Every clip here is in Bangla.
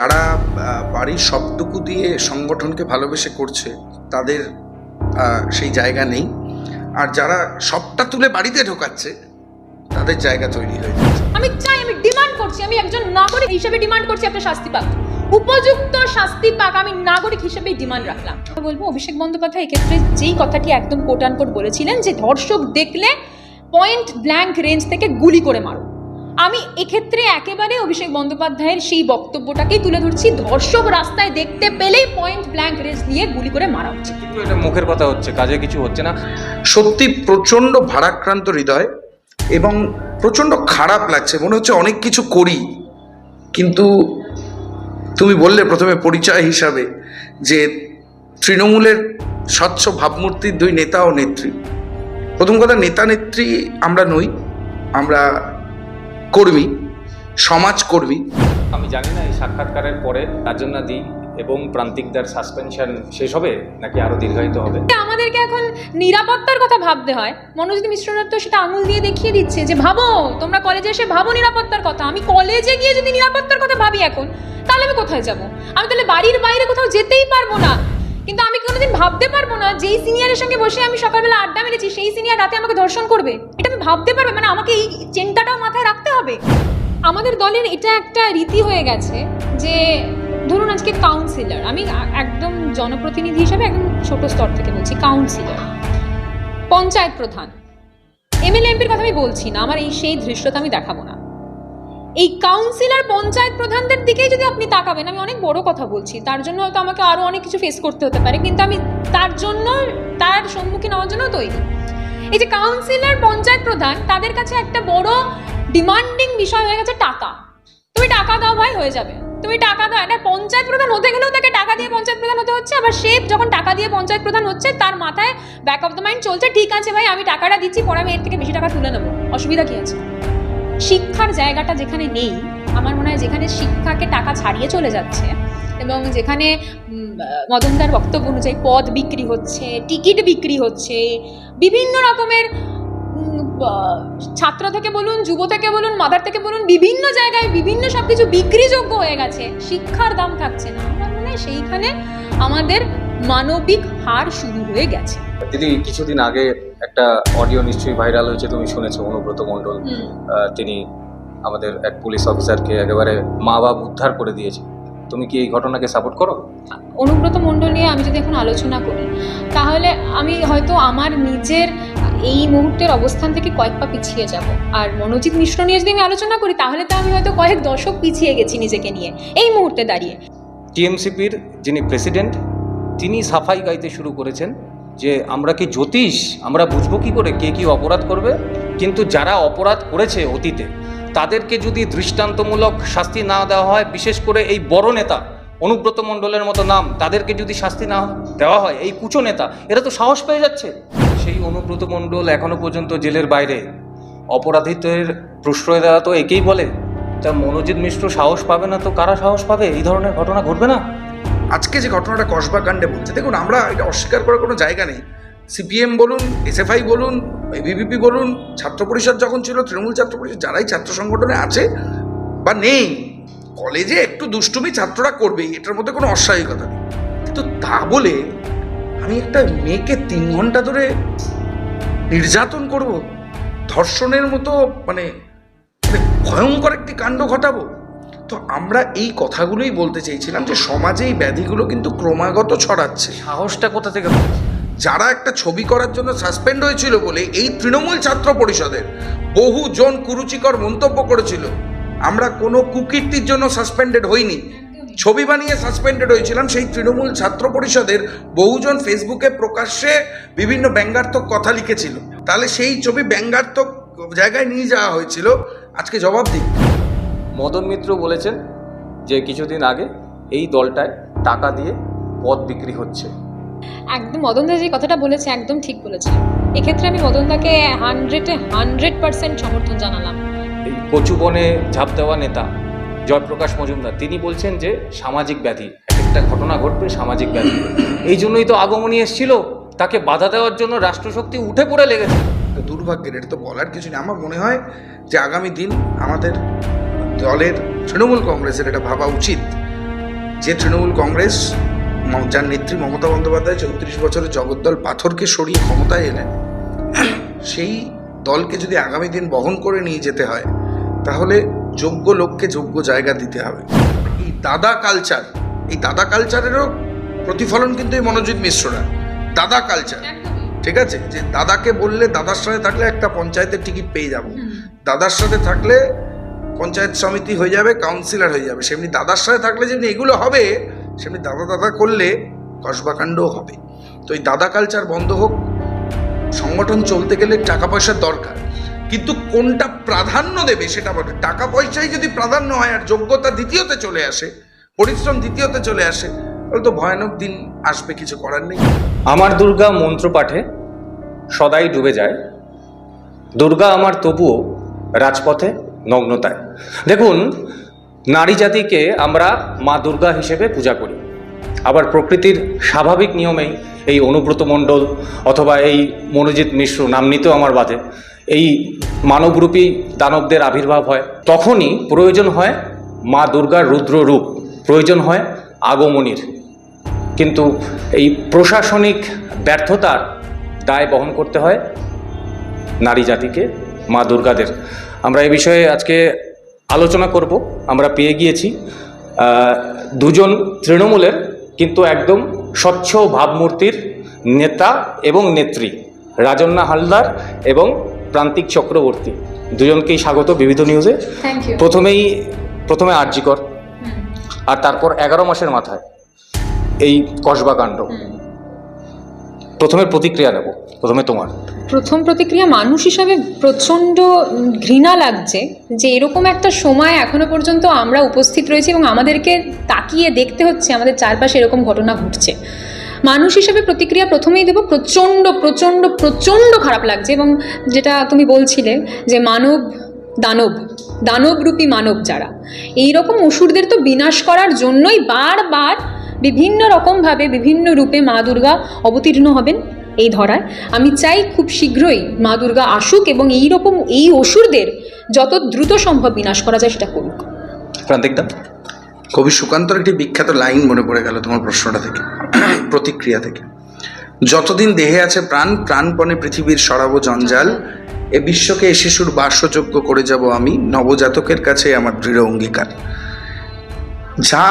যারা বাড়ির সবটুকু দিয়ে সংগঠনকে ভালোবেসে করছে তাদের সেই জায়গা নেই। আর যারা সবটা তুলে বাড়িতে ঢোকাচ্ছে তাদের জায়গা তৈরি হয়ে যাচ্ছে। আমি চাই আমি ডিমান্ড করছি আমি একজন নাগরিক হিসেবে ডিমান্ড করছি একটা শাস্তি পাক। উপযুক্ত শাস্তি পাক আমি নাগরিক হিসেবেই ডিমান্ড রাখলাম। বলব অভিষেক বন্দ্যোপাধ্যায় এক্ষেত্রে যেই কথাটি একদম কোট আনকোট বলেছিলেন যে ধর্ষক দেখলে পয়েন্ট ব্ল্যাঙ্ক রেঞ্জ থেকে গুলি করে মারো। আমি এক্ষেত্রে একেবারে অভিষেক বন্দ্যোপাধ্যায়ের সেই বক্তব্যটাকেই তুলে ধরছি। ধর্ষক রাস্তায় দেখতে পেলেই পয়েন্ট ব্ল্যাঙ্ক রেঞ্জ দিয়ে গুলি করে মারা উচিত কিন্তু এটা মুখের কথা হচ্ছে, কাজে কিছু হচ্ছে না। সত্যি প্রচণ্ড ভারাক্রান্ত হৃদয় এবং প্রচণ্ড খারাপ লাগছে, মনে হচ্ছে অনেক কিছু করি। কিন্তু তুমি বললে প্রথমে পরিচয় হিসাবে যে তৃণমূলের স্বচ্ছ ভাবমূর্তির দুই নেতা ও নেত্রী। প্রথম কথা নেতা নেত্রী আমরা নই, আমরা কর্মী সমাজকর্মী। আমি জানি না এই সাক্ষাৎকারের পরে রাজন্যা দি এবং প্রান্তিকদার সাসপেনশন শেষ হবে নাকি আরও দীর্ঘায়িত হবে? আমাদেরকে এখন নিরাপত্তার কথা ভাবতে হয়। মনোজিৎ মিশ্রনাথ তো সেটা আঙুল দিয়ে দেখিয়ে দিচ্ছে যে ভাবো তোমরা কলেজে এসে ভাবো নিরাপত্তার কথা। আমি কলেজে গিয়ে যদি নিরাপত্তার কথা ভাবি এখন তাহলে আমি কোথায় যাব? আমি তাহলে বাড়ির বাইরে কোথাও যেতেই পারব না। কিন্তু আমি কোনোদিন ভাবতে পারব না যেই সিনিয়রের সঙ্গে বসে আমি সকালবেলা আড্ডা মেরেছি সেই সিনিয়র রাতে আমাকে ধর্ষণ করবে। এটা আমি ভাবতে পারব মানে আমাকে এই চিন্তাটাও রাখতে হবে। আমাদের দলের এটা একটা রীতি হয়ে গেছে যে, ধরুন আজকে কাউন্সিলর আমি একদম জনপ্রতিনিধি হিসাবে একদম ছোট স্তর থেকে বলছি কাউন্সিলর পঞ্চায়েত প্রধান। এমএলএ এমপির কথা আমি বলছি না, আমার এই সেই দৃশ্যটা আমি দেখাবো না। এই কাউন্সিলর পঞ্চায়েত প্রধানদের দিকেই যদি আপনি তাকাবেন, আমি অনেক বড় কথা বলছি, তার জন্য হয়তো আমাকে আরও অনেক কিছু ফেস করতে হতে পারে, কিন্তু আমি তার জন্য, তার সম্মুখীন হওয়ার জন্য তৈরি। এই যে কাউন্সিলর পঞ্চায়েত প্রধান, তাদের কাছে একটা বড় ডিমান্ডিং বিষয় হয়ে গেছে টাকা। তুমি টাকা দাও ভাই, হয়ে যাবে। তুমি টাকা দাও একটা পঞ্চায়েত প্রধান হতে গেলেও তাকে টাকা দিয়ে পঞ্চায়েত প্রধান হতে হচ্ছে, আবার সে যখন টাকা দিয়ে পঞ্চায়েত প্রধান হচ্ছে, তার মাথায় ব্যাক অফ দ্য মাইন্ড চলছে, ঠিক আছে ভাই, আমি টাকাটা দিচ্ছি, পরে আমি এর থেকে বেশি টাকা তুলে নেব। অসুবিধা কি আছে? শিক্ষার জায়গাটা যেখানে নেই, আমার মনে হয় যেখানে শিক্ষাকে টাকা ছাড়িয়ে চলে যাচ্ছে এবং যেখানে মদনদার বক্তব্য অনুযায়ী পদ বিক্রি হচ্ছে টিকিট বিক্রি হচ্ছে বিভিন্ন রকমের ছাত্র থেকে বলুন যুব থেকে বলুন মাদার থেকে বলুন বিভিন্ন জায়গায় বিভিন্ন সব কিছু বিক্রিযোগ্য হয়ে গেছে শিক্ষার দাম থাকছে না। আমার মনে হয় সেইখানে আমাদের মানবিক হার শুরু হয়ে গেছে। দিদি কিছুদিন আগে একটা অডিও নিশ্চয়ই ভাইরাল হয়েছে তুমি শুনেছো অনুব্রত মণ্ডল। তিনি আমাদের এক পুলিশ অফিসারকে একেবারে মা বাপ উদ্ধার করে দিয়েছে। তুমি কি এই ঘটনাকে সাপোর্ট করো? অনুব্রত মণ্ডল নিয়ে আমি যদি এখন আলোচনা করি তাহলে আমি হয়তো আমার নিজের এই মুহূর্তের অবস্থান থেকে কয়েক পা পিছিয়ে যাব। আর মনোজিৎ মিশ্র নিয়ে যদি আমি আলোচনা করি তাহলে তো আমি হয়তো কয়েক দশক পিছিয়ে গেছি নিজেকে নিয়ে এই মুহূর্তে দাঁড়িয়ে। টিএমসিপির যিনি প্রেসিডেন্ট তিনি সাফাই গাইতে শুরু করেছেন যে আমরা কি জ্যোতিষ? আমরা বুঝব কি করে? কে কি অপরাধ করবে? কিন্তু যারা অপরাধ করেছে অতীতে তাদেরকে যদি দৃষ্টান্তমূলক শাস্তি না দেওয়া হয়, বিশেষ করে এই বড় নেতা, অনুব্রত মণ্ডলের মতো নাম, তাদেরকে যদি শাস্তি না দেওয়া হয়, এই কুচো নেতা, এরা তো সাহস পেয়ে যাচ্ছে। সেই অনুব্রত মণ্ডল এখনও পর্যন্ত জেলের বাইরে। অপরাধীদের প্রশ্রয় দেওয়া তো একেই বলে। তা মনোজিৎ মিশ্র সাহস পাবে না তো কারা সাহস পাবে? এই ধরনের ঘটনা ঘটবে না। আজকে যে ঘটনাটা কসবা কাণ্ডে বলছে, দেখুন, আমরা এটা অস্বীকার করার কোনো জায়গা নেই। সিপিএম বলুন, এসএফআই বলুন এবিভিপি বলুন, ছাত্র পরিষদ যখন ছিল, তৃণমূল ছাত্র পরিষদ, যারাই ছাত্র সংগঠনে আছে বা নেই, কলেজে একটু দুষ্টুমি ছাত্ররা করবেই এটার মধ্যে কোনো অস্বাভাবিকতা নেই। কিন্তু তা বলে আমি একটা মেয়েকে তিন ঘণ্টা ধরে নির্যাতন করব, ধর্ষণের মতো মানে মানে ভয়ঙ্কর একটি কাণ্ড ঘটাবো? তো আমরা এই কথাগুলোই বলতে চেয়েছিলাম যে সমাজে এই ব্যাধিগুলো কিন্তু ক্রমাগত ছড়াচ্ছে। সাহসটা কোথা থেকে? যারা একটা ছবি করার জন্য সাসপেন্ড হয়েছিল বলে এই তৃণমূল ছাত্র পরিষদের বহু জন কুরুচিকর মন্তব্য করেছিল। আমরা কোনো কুকীর্তির জন্য সাসপেন্ডেড হইনি। ছবি বানিয়ে সাসপেন্ডেড হয়েছিলাম সেই তৃণমূল ছাত্র পরিষদের বহুজন ফেসবুকে প্রকাশ্যে বিভিন্ন ব্যঙ্গাত্মক কথা লিখেছিল। তাহলে সেই ছবি ব্যঙ্গাত্মক জায়গায় নিয়ে যাওয়া হয়েছিল। আজকে জবাব দিই। মদন মিত্র বলেছেন যে কিছুদিন আগে এই দলটায় টাকা দিয়ে পদ বিক্রি হচ্ছে। একদম মদনদা যে কথাটা বলেছে একদম ঠিক বলেছে। এক্ষেত্রে আমি মদনদাকে হান্ড্রেডে হান্ড্রেড পার্সেন্ট সমর্থন জানালাম। এই কচুবনে ঝাঁপ দেওয়া নেতা জয়প্রকাশ মজুমদার তিনি বলছেন যে সামাজিক ব্যাধি একটা ঘটনা ঘটবে সামাজিক ব্যাধি। এই জন্যই তো আগমনী এসেছিল। তাকে বাধা দেওয়ার জন্য রাষ্ট্রশক্তি উঠে পড়ে লেগেছে। তো দুর্ভাগ্যের এটা তো বলার কিছু নেই। আমার মনে হয় যে আগামী দিন আমাদের দলের তৃণমূল কংগ্রেসের এটা ভাবা উচিত। যে তৃণমূল কংগ্রেস যার নেত্রী মমতা বন্দ্যোপাধ্যায় চৌত্রিশ বছরের জগদ্দল পাথরকে সরিয়ে ক্ষমতায় এলেন। সেই দলকে যদি আগামী দিন বহন করে নিয়ে যেতে হয় তাহলে যোগ্য লোককে যোগ্য জায়গা দিতে হবে। এই দাদা কালচার এই দাদা কালচারেরও প্রতিফলন কিন্তু এই মনোজিৎ মিশ্ররা। দাদা কালচার ঠিক আছে? যে দাদাকে বললে দাদার সাথে থাকলে একটা পঞ্চায়েতের টিকিট পেয়ে যাব। দাদার সাথে থাকলে পঞ্চায়েত সমিতি হয়ে যাবে কাউন্সিলর হয়ে যাবে। সেমনি দাদার সাথে থাকলে যেমনি এগুলো হবে সেমনি দাদা দাদা করলে কসবাকাণ্ডও হবে। তো এই দাদা কালচার বন্ধ হোক, সংগঠন চলতে গেলে টাকা পয়সার দরকার। কিন্তু কোনটা প্রাধান্য দেবে সেটা বলে। টাকা পয়সাই যদি প্রাধান্য হয় আর যোগ্যতা দ্বিতীয়তে চলে আসে, পরিশ্রম দ্বিতীয়তে চলে আসে, তাহলে তো ভয়ানক দিন আসবে, কিছু করার নেই। আমার দুর্গা মন্ত্র পাঠে সদাই ডুবে যায়। দুর্গা আমার তবুও রাজপথে নগ্নতায়। দেখুন নারী জাতিকে আমরা মা দুর্গা হিসেবে পূজা করি। আবার প্রকৃতির স্বাভাবিক নিয়মেই এই অনুব্রত মণ্ডল অথবা এই মনোজিৎ মিশ্র নাম নিতেও আমার বাদে এই মানবরূপী দানবদের আবির্ভাব হয়। তখনই প্রয়োজন হয় মা দুর্গার রুদ্র রূপ, প্রয়োজন হয় আগমনীর। কিন্তু এই প্রশাসনিক ব্যর্থতার দায় বহন করতে হয় নারী জাতিকে, মা দুর্গাদের। আমরা এই বিষয়ে আজকে আলোচনা করব। আমরা পেয়ে গিয়েছি। দুজন তৃণমূলের কিন্তু একদম স্বচ্ছ ভাবমূর্তির নেতা এবং নেত্রী রাজন্না হালদার এবং প্রান্তিক চক্রবর্তী। দুজনকেই স্বাগত বিবিধ নিউজে। প্রথমেই প্রথমে আরজিকর আর তারপর এগারো মাসের মাথায় এই কসবা কাণ্ড। প্রথমে প্রতিক্রিয়া নেব, প্রথমে তোমার। প্রথম প্রতিক্রিয়া মানুষ হিসাবে প্রচণ্ড ঘৃণা লাগছে যে এরকম একটা সময় এখনও পর্যন্ত আমরা উপস্থিত রয়েছি এবং আমাদেরকে তাকিয়ে দেখতে হচ্ছে আমাদের চারপাশে এরকম ঘটনা ঘটছে। মানুষ হিসেবে প্রতিক্রিয়া প্রথমেই দেবো, প্রচণ্ড প্রচণ্ড প্রচণ্ড খারাপ লাগছে এবং যেটা তুমি বলছিলে যে মানব, দানব, দানবরূপী মানব যারা। এই রকম অসুরদের তো বিনাশ করার জন্যই বারবার বিভিন্ন রকমভাবে বিভিন্ন রূপে মা দুর্গা অবতীর্ণ হবেন এই ধরায়। আমি চাই খুব শীঘ্রই মা দুর্গা আসুক এবং এই রকম এই অসুরদের যত দ্রুত সম্ভব বিনাশ করা যায় সেটা করুক। প্রান্তিক দা কবি সুকান্তর একটি বিখ্যাত লাইন মনে পড়ে গেল তোমার প্রশ্নটা থেকে প্রতিক্রিয়া থেকে। যতদিন দেহে আছে প্রাণ প্রাণপণে পৃথিবীর সরাবো জঞ্জাল এ বিশ্বকে এ শিশুর বাসযোগ্য করে যাব আমি নবজাতকের কাছে আমার দৃঢ় অঙ্গীকার। যা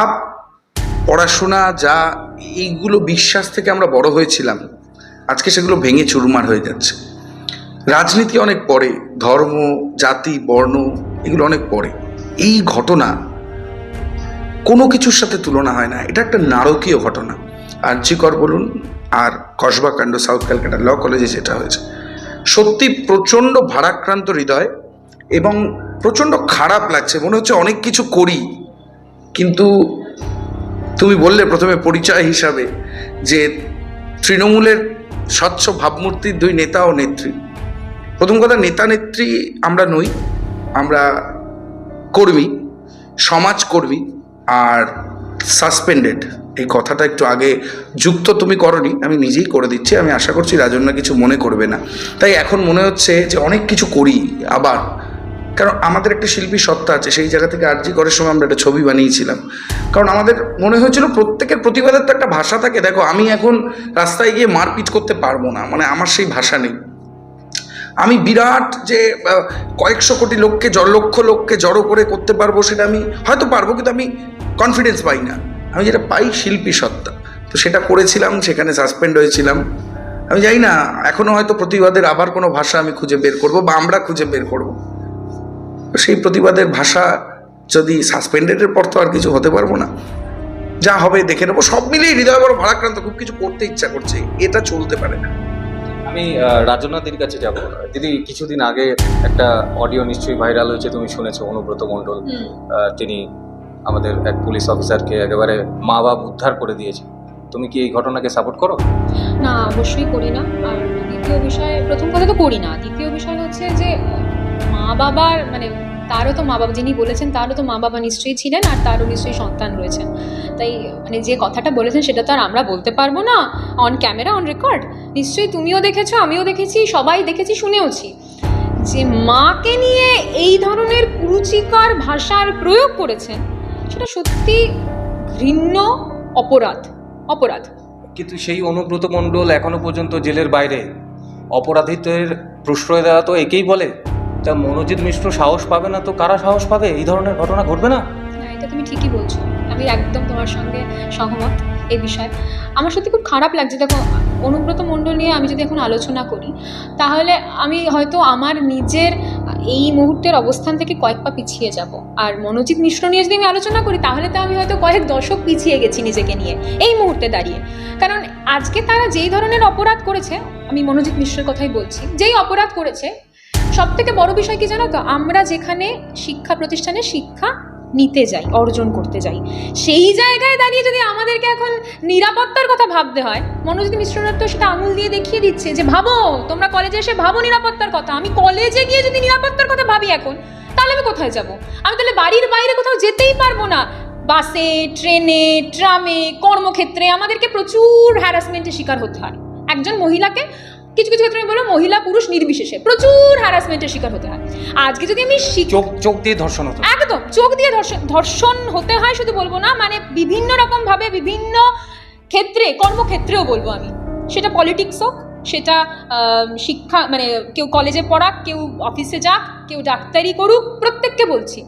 পড়াশোনা, যা, এইগুলো বিশ্বাস থেকে আমরা বড় হয়েছিলাম। আজকে সেগুলো ভেঙে চুরমার হয়ে যাচ্ছে। রাজনীতি অনেক পরে, ধর্ম, জাতি, বর্ণ, এগুলো অনেক পরে। এই ঘটনা কোনো কিছুর সাথে তুলনা হয় না। এটা একটা নারকীয় ঘটনা। আর্যিকর বলুন, আর কসবাকাণ্ড সাউথ ক্যালকাটা ল কলেজে যেটা হয়েছে। সত্যি প্রচণ্ড ভারাক্রান্ত হৃদয় এবং প্রচণ্ড খারাপ লাগছে। মনে হচ্ছে অনেক কিছু করি, কিন্তু তুমি বললে প্রথমে পরিচয় হিসাবে যে তৃণমূলের স্বচ্ছ ভাবমূর্তির দুই নেতা ও নেত্রী। প্রথম কথা, নেতা নেত্রী আমরা নই, আমরা কর্মী, সমাজকর্মী আর সাসপেন্ডেড। এই কথাটা একটু আগে যুক্ত তুমি করনি, আমি নিজেই করে দিচ্ছি, আমি আশা করছি রাজন্যা কিছু মনে করবে না। তাই এখন মনে হচ্ছে যে অনেক কিছু করি, আবার কারণ আমাদের একটা শিল্পী সত্তা আছে, সেই জায়গা থেকে আরজি করার সময় আমরা একটা ছবি বানিয়েছিলাম। কারণ আমাদের মনে হয়েছিল প্রত্যেকের প্রতিবাদের তো একটা ভাষা থাকে, দেখো আমি এখন রাস্তায় গিয়ে মারপিট করতে পারব না মানে আমার সেই ভাষা নেই। আমি বিরাট যে কয়েকশো কোটি লোককে, জ, লক্ষ লোককে জড়ো করে করতে পারব সেটা আমি হয়তো পারব, কিন্তু আমি কনফিডেন্স পাই না। আমি যেটা পাই শিল্পী সত্তা। তো সেটা করেছিলাম, সেখানে সাসপেন্ড হয়েছিলাম। আমি জানি না এখনও হয়তো প্রতিবাদের আবার কোনো ভাষা আমি খুঁজে বের করব বা আমরা খুঁজে বের করব। সেই প্রতিবাদের ভাষা যদি সাসপেন্ডেডের পর তো আর কিছু হতে পারব না। যা হবে দেখে নেব। সব মিলিয়ে হৃদয় বড় ভারাক্রান্ত খুব কিছু করতে ইচ্ছা করছে। এটা চলতে পারে না। আমি রাজনাথের কাছে যাব। দিদি কিছুদিন আগে একটা অডিও নিশ্চয়ই ভাইরাল হয়েছে তুমি শুনেছো অনুব্রত মণ্ডল। তিনি আমাদের এক পুলিশ অফিসারকে একেবারে মা বাপ উদ্ধার করে দিয়েছে। তুমি কি এই ঘটনাকে সাপোর্ট করো? না অবশ্যই করি না। আর দ্বিতীয় বিষয় প্রথম কথা তো করি না। দ্বিতীয় বিষয় হচ্ছে যে মা বাবার মানে তারও তো মা বাবা যিনি বলেছেন তারও তো মা বাবা নিশ্চয়ই ছিলেন আর তারও নিশ্চয়ই সন্তান রয়েছেন। তাই মানে যে কথাটা বলেছেন সেটা তো আর আমরা বলতে পারব না। অন ক্যামেরা অন রেকর্ড নিশ্চয়ই তুমিও দেখেছ, আমিও দেখেছি, সবাই দেখেছি, শুনেওছি। যে মাকে নিয়ে এই ধরনের কুরুচিকর ভাষার প্রয়োগ করেছেন, সেটা সত্যি ঘৃণ্য অপরাধ অপরাধ। কিন্তু সেই অনুব্রত মণ্ডল এখনও পর্যন্ত জেলের বাইরে। অপরাধীদের প্রশ্রয় দেওয়া তো একেই বলে। তা মনোজিৎ মিশ্র সাহস পাবে না, তো কারা সাহস পাবে? এই ধরনের ঘটনা ঘটবে না? না এটা তুমি ঠিকই বলছো। আমি একদম তোমার সঙ্গে সহমত এই বিষয়ে। আমার সত্যি খুব খারাপ লাগছে। দেখো, অনুব্রত মণ্ডল নিয়ে আমি যদি এখন আলোচনা করি, তাহলে আমি হয়তো আমার নিজের এই মুহূর্তের অবস্থান থেকে কয়েক পা পিছিয়ে যাব। আর মনোজিৎ মিশ্র নিয়ে যদি আমি আলোচনা করি, তাহলে তো আমি হয়তো কয়েক দশক পিছিয়ে গেছি নিজেকে নিয়ে, এই মুহূর্তে দাঁড়িয়ে। কারণ আজকে তারা যেই ধরনের অপরাধ করেছে, আমি মনোজিৎ মিশ্রের কথাই বলছি, যেই অপরাধ করেছে সব থেকে বড় বিষয় কি জানো তো? আমরা যেখানে শিক্ষা প্রতিষ্ঠানে শিক্ষা নিতে যাই, অর্জন করতে যাই, সেই জায়গায় দাঁড়িয়ে যদি আমাদেরকে এখন নিরাপত্তার কথা ভাবতে হয়, মনোজিৎ মিশ্ররা তো সেটা আঙুল দিয়ে দেখিয়ে দিচ্ছে যে, ভাবো, তোমরা কলেজে এসে ভাবো নিরাপত্তার কথা। আমি কলেজে গিয়ে যদি নিরাপত্তার কথা ভাবি এখন, তাহলে আমি কোথায় যাব? আমি তাহলে বাড়ির বাইরে কোথাও যেতেই পারব না। বাসে, ট্রেনে, ট্রামে, কর্মক্ষেত্রে আমাদেরকে প্রচুর হ্যারাসমেন্টের শিকার হতে হয়। একজন মহিলাকে কিছু কিছু ক্ষেত্রে আমি বলব মহিলা পুরুষ নির্বিশেষে প্রচুর হ্যারাসমেন্টের শিকার হতে হয়। আজকে যদি আমি চোখ চোখ দিয়ে ধর্ষণ হতো একদম চোখ দিয়ে ধর্ষণ ধর্ষণ হতে হয় শুধু বলব না মানে বিভিন্ন রকম ভাবে বিভিন্ন ক্ষেত্রে কর্মক্ষেত্রেও বলব আমি। সেটা পলিটিক্স হোক সেটা শিক্ষা মানে কেউ কলেজে পড়াক কেউ অফিসে যাক কেউ ডাক্তারি করুক প্রত্যেককে বলছি।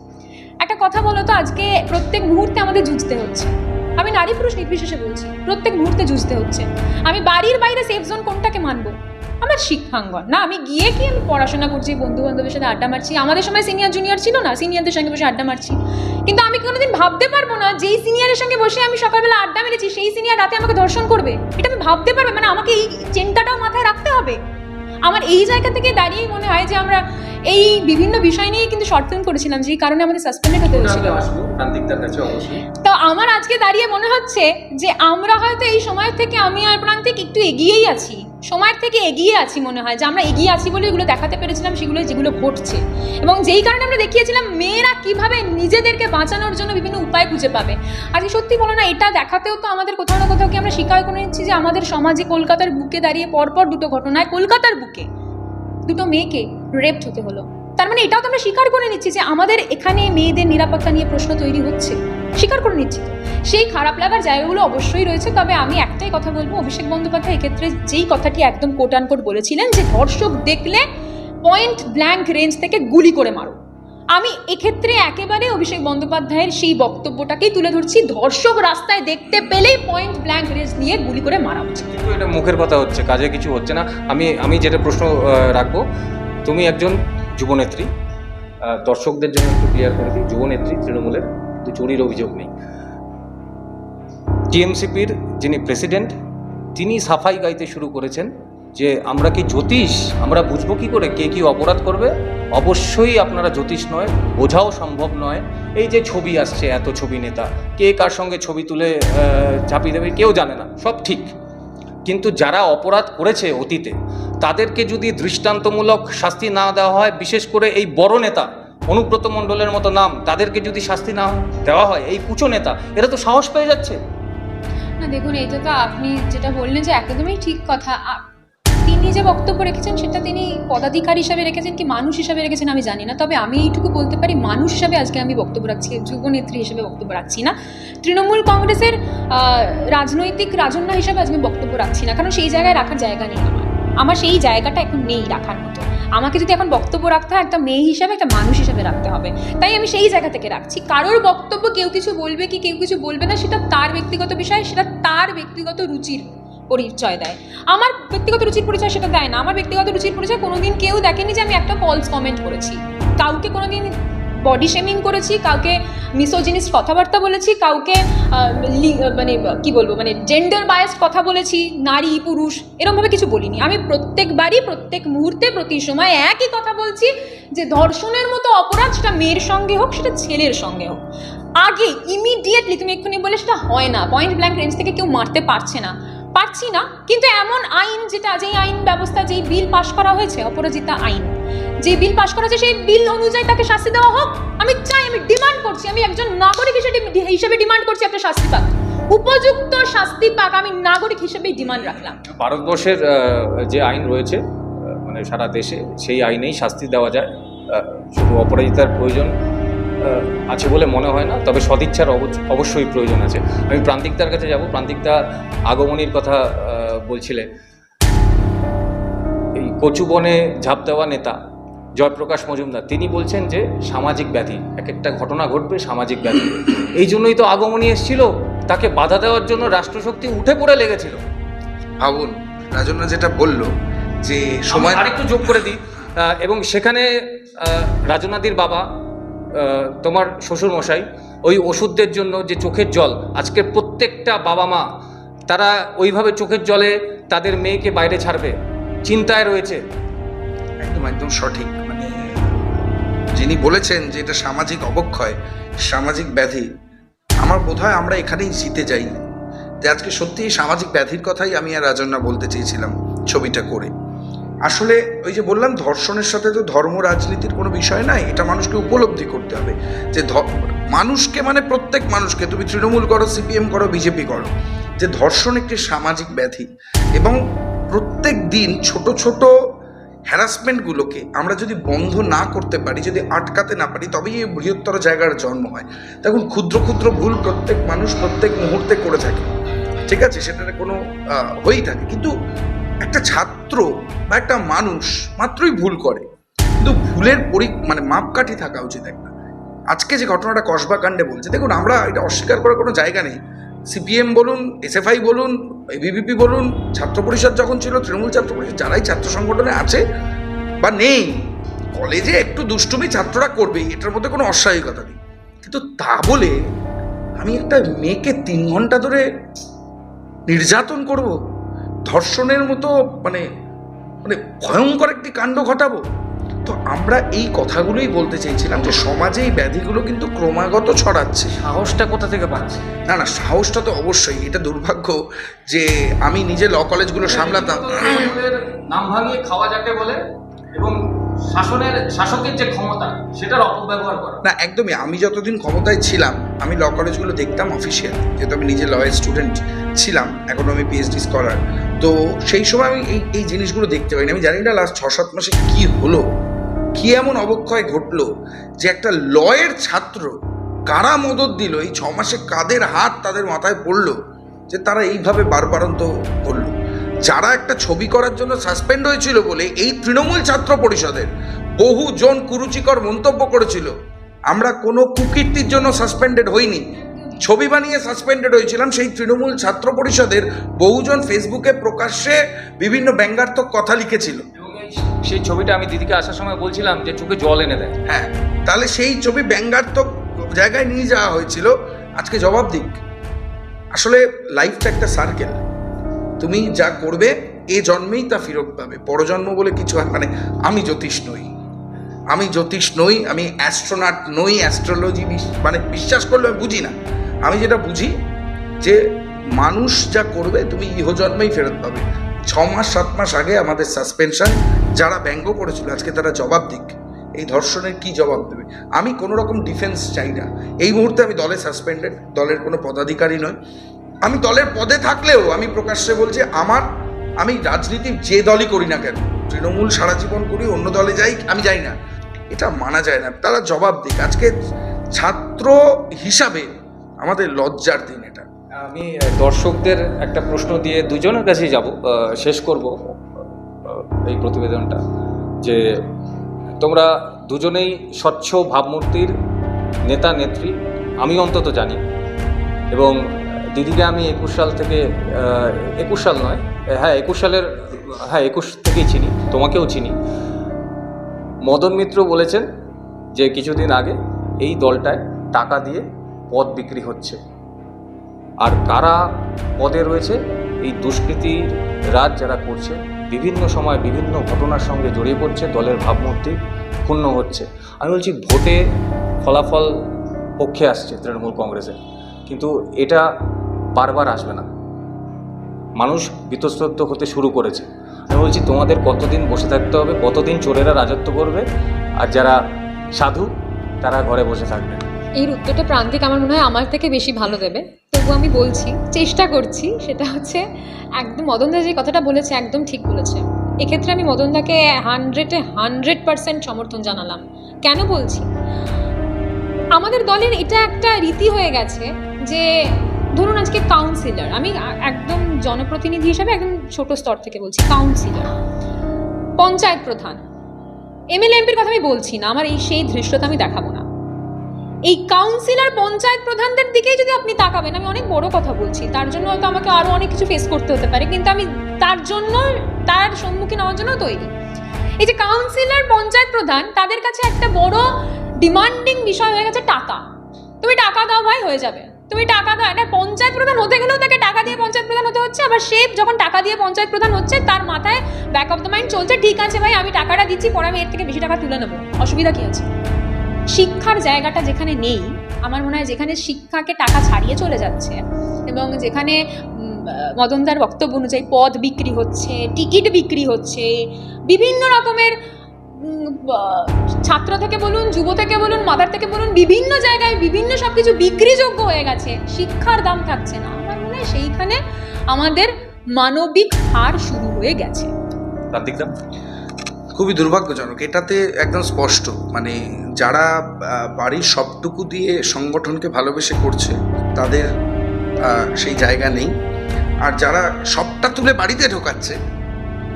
একটা কথা বলো তো আজকে প্রত্যেক মুহূর্তে আমাদের যুঝতে হচ্ছে। আমি নারী পুরুষ নির্বিশেষে বলছি প্রত্যেক মুহূর্তে যুঝতে হচ্ছে। আমি বাড়ির বাইরে সেফ জোন কোনটাকে মানবো? আমার শিক্ষাঙ্গন। না আমি গিয়ে কি আমি পড়াশোনা করছি বন্ধু বান্ধবের সাথে আড্ডা মারছি? আমাদের সময় সিনিয়র জুনিয়র ছিল না? সিনিয়রদের সঙ্গে বসে আড্ডা মারছি। কিন্তু আমি কোনোদিন ভাবতে পারব না যেই সিনিয়রের সঙ্গে বসে আমি সকালবেলা আড্ডা মেরেছি সেই সিনিয়র রাতে আমাকে ধর্ষণ করবে। এটা আমি ভাবতে পারব মানে আমাকে এই চিন্তাটাও মাথায় রাখতে হবে। আমার এই জায়গা থেকে দাঁড়িয়েই মনে হয় যে আমরা এই বিভিন্ন বিষয় নিয়ে কিন্তু শর্ট ফিল্ম করেছিলাম যেই কারণে আমাদের সাসপেন্ডেড হতে হয়েছিল। তো আমার আজকে দাঁড়িয়ে মনে হচ্ছে যে আমরা হয়তো এই সময় থেকে আমি আর প্রান্তিক একটু এগিয়েই আছি। সময়ের থেকে এগিয়ে আছি মনে হয়, যে আমরা এগিয়ে আছি বলে এগুলো দেখাতে পেরেছিলাম, সেগুলো যেগুলো ঘটছে। এবং যেই কারণে আমরা দেখিয়েছিলাম, মেয়েরা কীভাবে নিজেদেরকে বাঁচানোর জন্য বিভিন্ন উপায় খুঁজে পাবে। আজকে সত্যি বলো না, এটা দেখাতেও তো আমাদের কোথাও না কোথাও কি আমরা স্বীকার করে নিচ্ছি যে আমাদের সমাজে কলকাতার বুকে দাঁড়িয়ে পরপর দুটো ঘটনায় কলকাতার বুকে দুটো মেয়েকে রেপড হতে হলো। তার মানে এটাও তো আমরা স্বীকার করে নিচ্ছি যে আমাদের এখানে মেয়েদের নিরাপত্তা নিয়ে প্রশ্ন তৈরি হচ্ছে। স্বীকার করে নিচ্ছি। সেই খারাপ লাগার জায়গাগুলো অবশ্যই রয়েছে, তবে আমি একটাই কথা বলব, অভিষেক বন্দ্যোপাধ্যায় এক্ষেত্রে যেই কথাটি একদম কোট আনকোট বলেছিলেন যে ধর্ষক দেখলে পয়েন্ট ব্ল্যাঙ্ক রেঞ্জ থেকে গুলি করে মারো। আমি এক্ষেত্রে একেবারে অভিষেক বন্দ্যোপাধ্যায়ের সেই বক্তব্যটাকেই তুলে ধরছি ধর্ষক রাস্তায় দেখতে পেলেই পয়েন্ট ব্ল্যাঙ্ক রেঞ্জ নিয়ে গুলি করে মারা উচিত। কিন্তু এটা মুখের কথা হচ্ছে, কাজে কিছু হচ্ছে না। আমি আমি যেটা প্রশ্ন রাখব, তুমি একজন যুবনেত্রী দর্শকদের জন্য একটু ক্লিয়ার করে দিই, যুবনেত্রী তৃণমূলের কিন্তু চুরির অভিযোগ নেই। টিএমসিপির যিনি প্রেসিডেন্ট, তিনি সাফাই গাইতে শুরু করেছেন যে, আমরা কি জ্যোতিষ? আমরা বুঝব কি করে? কে কি অপরাধ করবে? অবশ্যই আপনারা জ্যোতিষ নয়, বোঝাও সম্ভব নয়। এই যে ছবি আসছে, এত ছবি নেতা, কে কার সঙ্গে ছবি তুলে চাপিয়ে দেবে কেউ জানে না, সব ঠিক। কিন্তু যারা অপরাধ করেছে অতীতে, তাদেরকে যদি দৃষ্টান্তমূলক শাস্তি না দেওয়া হয়, বিশেষ করে এই বড় নেতা অনুব্রত মণ্ডলের মতো নাম তাদেরকে যদি শাস্তি না দেওয়া হয়, এই কুচো নেতা, এরা তো সাহস পেয়ে যাচ্ছে। না, দেখুন, এটা তো আপনি যেটা বললেন যে একদমই ঠিক কথা। তিনি যে বক্তব্য রেখেছেন, সেটা তিনি পদাধিকার হিসাবে রেখেছেন কি মানুষ হিসাবে রেখেছেন আমি জানি না। তবে আমি এইটুকু বলতে পারি, মানুষ হিসাবে আজকে আমি বক্তব্য রাখছি যুবনেত্রী হিসেবে বক্তব্য রাখছি না। তৃণমূল কংগ্রেসের রাজনৈতিক রাজন্যা হিসাবে আজকে বক্তব্য রাখছি না, কারণ সেই জায়গায় রাখার জায়গা নেই আমার। আমার সেই জায়গাটা এখন নেই রাখার মতো। আমাকে যদি এখন বক্তব্য রাখতে হয়, একটা মেয়ে হিসাবে, একটা মানুষ হিসাবে রাখতে হবে। তাই আমি সেই জায়গা থেকে রাখছি। কারোর বক্তব্য কেউ কিছু বলবে কি, কেউ কিছু বলবে না, সেটা তার ব্যক্তিগত বিষয়, সেটা তার ব্যক্তিগত রুচির পরিচয় দেয়। আমার ব্যক্তিগত রুচির পরিচয় সেটা দেয় না। আমার ব্যক্তিগত রুচির পরিচয় কোনোদিন কেউ দেখেনি যে আমি একটা ফলস কমেন্ট করেছি। কাউকে কোনোদিন বডি শেমিং করেছি, কাউকে মিসোজিনিস্ট কথাবার্তা বলেছি, কাউকে মানে কি বলব মানে জেন্ডার বায়াস কথা বলেছি, নারী, পুরুষ, এরমভাবে কিছু বলিনি। আমি প্রত্যেকবারই, প্রত্যেক মুহূর্তে, প্রতি সময় একই কথা বলছি যে ধর্ষণের মতো অপরাধ সেটা মেয়ের সঙ্গে হোক, সেটা ছেলের সঙ্গে হোক। আগে ইমিডিয়েটলি তুমি এক্ষুনি বলে সেটা হয় না পয়েন্ট ব্ল্যাঙ্ক রেঞ্জ থেকে কেউ মারতে পারছে না। পারছি না, কিন্তু এমন আইন যেটা, যেই আইন ব্যবস্থা, যেই বিল পাশ করা হয়েছে, অপরাজিতা আইন যে বিল পাশ করা হয়েছে সেই বিল অনুযায়ী তাকে শাস্তি দেওয়া হোক। আমি চাই আমি ডিমান্ড করছি আমি একজন নাগরিক হিসেবে হিসেবে ডিমান্ড করছি একটা শাস্তি পাক। উপযুক্ত শাস্তি পাক আমি নাগরিক হিসেবেই ডিমান্ড রাখলাম। ভারতবর্ষের যে আইন রয়েছে মানে সারা দেশে সেই আইনেই শাস্তি দেওয়া যায়। শুধু অপরাজিতার প্রয়োজন আছে বলে মনে হয় না তবে সদিচ্ছার অব- অবশ্যই প্রয়োজন আছে। আমি প্রান্তিকদার কাছে যাব। প্রান্তিকদা আগমনীর কথা আহ, বলছিলে। এই কচু বনে ঝাঁপ দেওয়া নেতা জয়প্রকাশ মজুমদার তিনি বলছেন যে সামাজিক ব্যাধি এক একটা ঘটনা ঘটবে সামাজিক ব্যাধি। এই জন্যই তো আগমনী এসেছিল তাকে বাধা দেওয়ার জন্য রাষ্ট্রশক্তি উঠে পড়ে লেগেছিল। ভাবুন রাজন্না যেটা বলল যে সময় আরেকটু যোগ করে দিই এবং সেখানে রাজনাদির বাবা তোমার শ্বশুর মশাই ওই ওষুধদের জন্য যে চোখের জল আজকে প্রত্যেকটা বাবা মা তারা ওইভাবে চোখের জলে তাদের মেয়েকে বাইরে ছাড়বে চিন্তায় রয়েছে। একদম একদম সঠিক। মানে যিনি বলেছেন যে এটা সামাজিক অবক্ষয়, সামাজিক ব্যাধি, আমার বোধ হয় আমরা এখানেই জিতে যাই। যে আজকে সত্যি সামাজিক ব্যাধির কথাই আমি আর রাজন্যা বলতে চেয়েছিলাম ছবিটা করে। আসলে ওই যে বললাম, ধর্ষণের সাথে তো ধর্ম রাজনীতির কোনো বিষয় নাই, এটা মানুষকে উপলব্ধি করতে হবে। যে মানুষকে মানে প্রত্যেক মানুষকে, তুমি তৃণমূল করো, সিপিএম করো, বিজেপি করো, যে ধর্ষণ একটি সামাজিক ব্যাধি। এবং প্রত্যেক দিন ছোট ছোট হ্যারাসমেন্টগুলোকে আমরা যদি বন্ধ না করতে পারি, যদি আটকাতে না পারি, তবেই এই বৃহত্তর জায়গার জন্ম হয়। দেখুন, ক্ষুদ্র ক্ষুদ্র ভুল প্রত্যেক মানুষ প্রত্যেক মুহূর্তে করে থাকে। ঠিক আছে, সেটার কোনো হয়েই থাকে। কিন্তু একটা ছাত্র বা একটা মানুষ মাত্রই ভুল করে। কিন্তু ভুলের পরি মানে মাপকাঠি থাকা উচিত একটা। আজকে যে ঘটনাটা কসবা কাণ্ডে বলছে, দেখুন, আমরা এটা অস্বীকার করার কোনো জায়গা নেই। সিপিএম বলুন, এসএফআই বলুন এবিভিপি বলুন, ছাত্র পরিষদ যখন ছিল, তৃণমূল ছাত্র পরিষদ, যারাই ছাত্র সংগঠনে আছে বা নেই, কলেজে একটু দুষ্টুমি ছাত্ররা করবেই এটার মধ্যে কোনো অস্বাভাবিকতা নেই। কিন্তু তা বলে আমি একটা মেয়েকে তিন ঘণ্টা ধরে নির্যাতন করব, ধর্ষণের মতো মানে মানে ভয়ঙ্কর একটি কাণ্ড ঘটাবো? তো আমরা এই কথাগুলোই বলতে চেয়েছিলাম যে সমাজে এই ব্যাধিগুলো কিন্তু ক্রমাগত ছড়াচ্ছে। সাহসটা কোথা থেকে পাচ্ছে? না না সাহসটা তো অবশ্যই এটা দুর্ভাগ্য যে আমি নিজে ল কলেজগুলো সামলাতাম। নাম ভাঙিয়ে খাওয়া যাকে বলে এবং শাসনের শাসকের যে ক্ষমতা সেটার অপব্যবহার করা। না একদমই আমি যতদিন ক্ষমতায় ছিলাম আমি ল কলেজগুলো দেখতাম অফিসিয়াল যেহেতু আমি নিজে লয়ের স্টুডেন্ট ছিলাম এখন আমি পিএইচডি স্কলার তো সেই সময় আমি এই এই জিনিসগুলো দেখতে পাইনি। আমি জানি না লাস্ট ছ সাত মাসে কি হলো। কি এমন অবক্ষয় ঘটলো যে একটা লয়ের ছাত্র কারা মদত দিল? এই ছ মাসে কাদের হাত তাদের মাথায় পড়ল যে তারা এইভাবে বারবারন্ত করল? যারা একটা ছবি করার জন্য সাসপেন্ড হয়েছিল বলে এই তৃণমূল ছাত্র পরিষদের বহু জন কুরুচিকর মন্তব্য করেছিল। আমরা কোনো কুকীর্তির জন্য সাসপেন্ডেড হইনি। ছবি বানিয়ে সাসপেন্ডেড হয়েছিলাম সেই তৃণমূল ছাত্র পরিষদের বহুজন ফেসবুকে প্রকাশ্যে বিভিন্ন ব্যঙ্গাত্মক কথা লিখেছিল। সেই ছবিটা আমি দিদিকে আসার সময় বলছিলাম যে চোখে জল এনে দেয়। হ্যাঁ তাহলে সেই ছবি ব্যঙ্গাত্মক জায়গায় নিয়ে যাওয়া হয়েছিল। আজকে জবাব দিক। আসলে লাইফটা একটা সার্কেল তুমি যা করবে, এ জন্মেই তা ফেরত পাবে। পরজন্ম বলে কিছু মানে আমি জ্যোতিষ নই। আমি জ্যোতিষ নই, আমি অ্যাস্ট্রোনাট নই অ্যাস্ট্রোলজি মানে বিশ্বাস করলে আমি বুঝি না। আমি যেটা বুঝি যে, মানুষ যা করবে, তুমি ইহজন্মেই ফেরত পাবে। ছ মাস সাত মাস আগে আমাদের সাসপেনশন যারা ব্যঙ্গ করেছিল, আজকে তারা জবাব দিক। এই ধর্ষণের কি জবাব দেবে? আমি কোনো রকম ডিফেন্স চাই না। এই মুহূর্তে আমি দলে সাসপেন্ডেড দলের কোনো পদাধিকারী নয় আমি দলের পদে থাকলেও আমি প্রকাশ্যে বলছি, আমার, আমি রাজনীতি যে দলই করি না কেন, তৃণমূল সারা জীবন করি, অন্য দলে যাই, আমি যাই না। এটা মানা যায় না। তারা জবাব দিক। আজকে ছাত্র হিসাবে আমাদের লজ্জার দিন এটা। আমি দর্শকদের একটা প্রশ্ন দিয়ে দুজনের কাছেই যাব শেষ করব এই প্রতিবেদনটা, যে তোমরা দুজনেই স্বচ্ছ ভাবমূর্তির নেতা, নেত্রী, আমি অন্তত জানি। এবং দিদিকে আমি একুশ সাল থেকে একুশ সাল নয় হ্যাঁ একুশ সালের হ্যাঁ একুশ থেকেই চিনি, তোমাকেও চিনি। মদন মিত্র বলেছেন যে কিছুদিন আগে এই দলটায় টাকা দিয়ে পদ বিক্রি হচ্ছে। আর কারা পদে রয়েছে, এই দুষ্কৃতির রাজ যারা করছে, বিভিন্ন সময় বিভিন্ন ঘটনার সঙ্গে জড়িয়ে পড়ছে, দলের ভাবমূর্তি ক্ষুণ্ণ হচ্ছে। আমি বলছি, ভোটে ফলাফল পক্ষে আসছে তৃণমূল কংগ্রেসের কিন্তু এটা বারবার আসবে না। মানুষ বিতস্তত্ব হতে শুরু করেছে। আমি বলছি, তোমাদের কতদিন বসে থাকতে হবে, কতদিন চোরেরা রাজত্ব করবে, আর যারা সাধু, তারা ঘরে বসে থাকবে। এর উত্তরটা প্রান্তিক আমার মনে হয় আমার থেকে বেশি ভালো দেবে। তবু আমি বলছি, চেষ্টা করছি, সেটা হচ্ছে একদম মদনদা যে কথাটা বলেছে একদম ঠিক বলেছে। এক্ষেত্রে আমি মদনদাকে হান্ড্রেডে হান্ড্রেড পার্সেন্ট সমর্থন জানালাম। কেন বলছি? আমাদের দলের এটা একটা রীতি হয়ে গেছে যে, ধরুন আজকে কাউন্সিলর আমি একদম জনপ্রতিনিধি হিসাবে একদম ছোট স্তর থেকে বলছি কাউন্সিলর পঞ্চায়েত প্রধান এমএলএ এমপির কথা আমি বলছি না, আমার এই সেই ধৃষ্টতা আমি দেখাবো না। এই কাউন্সিলর পঞ্চায়েত প্রধানদের দিকেই যদি আপনি তাকাবেন, আমি অনেক বড় কথা বলছি, তার জন্য হয়তো আমাকে আরও অনেক কিছু ফেস করতে হতে পারে, কিন্তু আমি তার জন্য, তার সম্মুখীন হওয়ার জন্য তৈরি। এই যে কাউন্সিলর পঞ্চায়েত প্রধান, তাদের কাছে একটা বড় ডিমান্ডিং বিষয় হয়ে গেছে টাকা। তুমি টাকা দাও, ভাই, হয়ে যাবে। তুমি টাকা দাও এটা পঞ্চায়েত প্রধান হতে গেলেও তাকে টাকা দিয়ে পঞ্চায়েত প্রধান হতে হচ্ছে, আবার সে যখন টাকা দিয়ে পঞ্চায়েত প্রধান হচ্ছে, তার মাথায় ব্যাক অফ দ্য মাইন্ড চলছে, ঠিক আছে, ভাই, আমি টাকাটা দিচ্ছি, পরে আমি এর থেকে বেশি টাকা তুলে নেব। অসুবিধা কি আছে? শিক্ষার জায়গাটা যেখানে নেই, আমার মনে হয় যেখানে শিক্ষাকে টাকা ছাড়িয়ে চলে যাচ্ছে এবং যেখানে মদনদার বক্তব্য অনুযায়ী পদ বিক্রি হচ্ছে, টিকিট বিক্রি হচ্ছে, বিভিন্ন রকমের ছাত্র থেকে বলুন, যুব থেকে বলুন মাদার থেকে বলুন, বিভিন্ন জায়গায় বিভিন্ন সব কিছু বিক্রিযোগ্য হয়ে গেছে, শিক্ষার দাম থাকছে না। আমার মনে হয় সেইখানে আমাদের মানবিক হার শুরু হয়ে গেছে। খুবই দুর্ভাগ্যজনক। এটাতে একদম স্পষ্ট মানে যারা বাড়ির সবটুকু দিয়ে সংগঠনকে ভালোবেসে করছে, তাদের সেই জায়গা নেই। আর যারা সবটা তুলে বাড়িতে ঢোকাচ্ছে,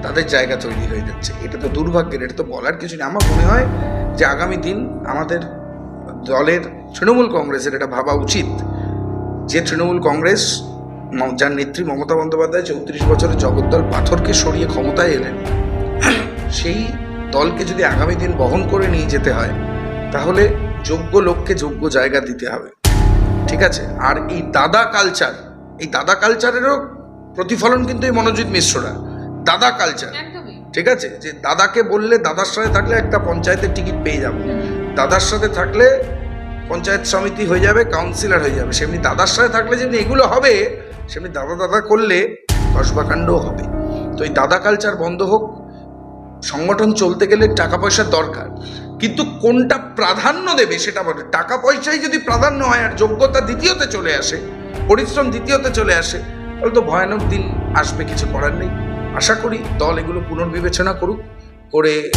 তাদের জায়গা তৈরি হয়ে যাচ্ছে। এটা তো দুর্ভাগ্যের, এটা তো বলার কিছু নেই। আমার মনে হয় যে আগামী দিন আমাদের দলের তৃণমূল কংগ্রেসের এটা ভাবা উচিত। যে তৃণমূল কংগ্রেস যার নেত্রী মমতা বন্দ্যোপাধ্যায় চৌত্রিশ বছরের জগদ্দল পাথরকে সরিয়ে ক্ষমতায় এলেন সেই দলকে যদি আগামী দিন বহন করে নিয়ে যেতে হয় তাহলে যোগ্য লোককে যোগ্য জায়গা দিতে হবে। ঠিক আছে? আর এই দাদা কালচার এই দাদা কালচারেরও প্রতিফলন কিন্তু এই মনোজিৎ মিশ্ররা। দাদা কালচার ঠিক আছে? যে দাদাকে বললে দাদার সাথে থাকলে একটা পঞ্চায়েতের টিকিট পেয়ে যাব। দাদার সাথে থাকলে পঞ্চায়েত সমিতি হয়ে যাবে কাউন্সিলর হয়ে যাবে। সেমনি দাদার সাথে থাকলে যেমনি এগুলো হবে সেমনি দাদা দাদা করলে কসবাকাণ্ডও হবে। তো এই দাদা কালচার বন্ধ হোক সংগঠন চলতে গেলে টাকা পয়সার দরকার। কিন্তু কোনটা প্রাধান্য দেবে সেটা বলে টাকা পয়সাই যদি প্রাধান্য হয় আর যোগ্যতা দ্বিতীয়তে চলে আসে, পরিশ্রম দ্বিতীয়তে চলে আসে, তাহলে তো ভয়ানক দিন আসবে, কিছু করার নেই। আশা করি দল এগুলো পুনর্বিবেচনা করুক, করে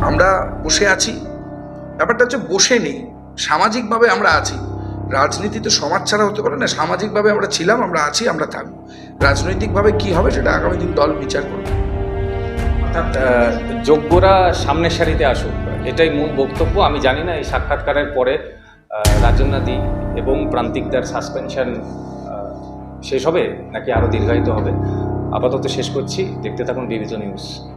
আমরা বসে আছি। ব্যাপারটা হচ্ছে বসে নেই, সামাজিকভাবে আমরা আছি। রাজনীতি তো সমাজ ছাড়া হতে পারে না, সামাজিকভাবে আমরা ছিলাম, আমরা আছি, আমরা থাকব। রাজনৈতিকভাবে কি হবে সেটা আগামী দিন দল বিচার করবে। অর্থাৎ যোগ্যরা সামনের সারিতে আসুক, এটাই মূল বক্তব্য। আমি জানি না এই সাক্ষাৎকারের পরে রাজনাদি এবং প্রান্তিকদার সাসপেনশন শেষ হবে নাকি আরও দীর্ঘায়িত হবে? আপাতত শেষ করছি। দেখতে থাকুন বিবিধ নিউজ।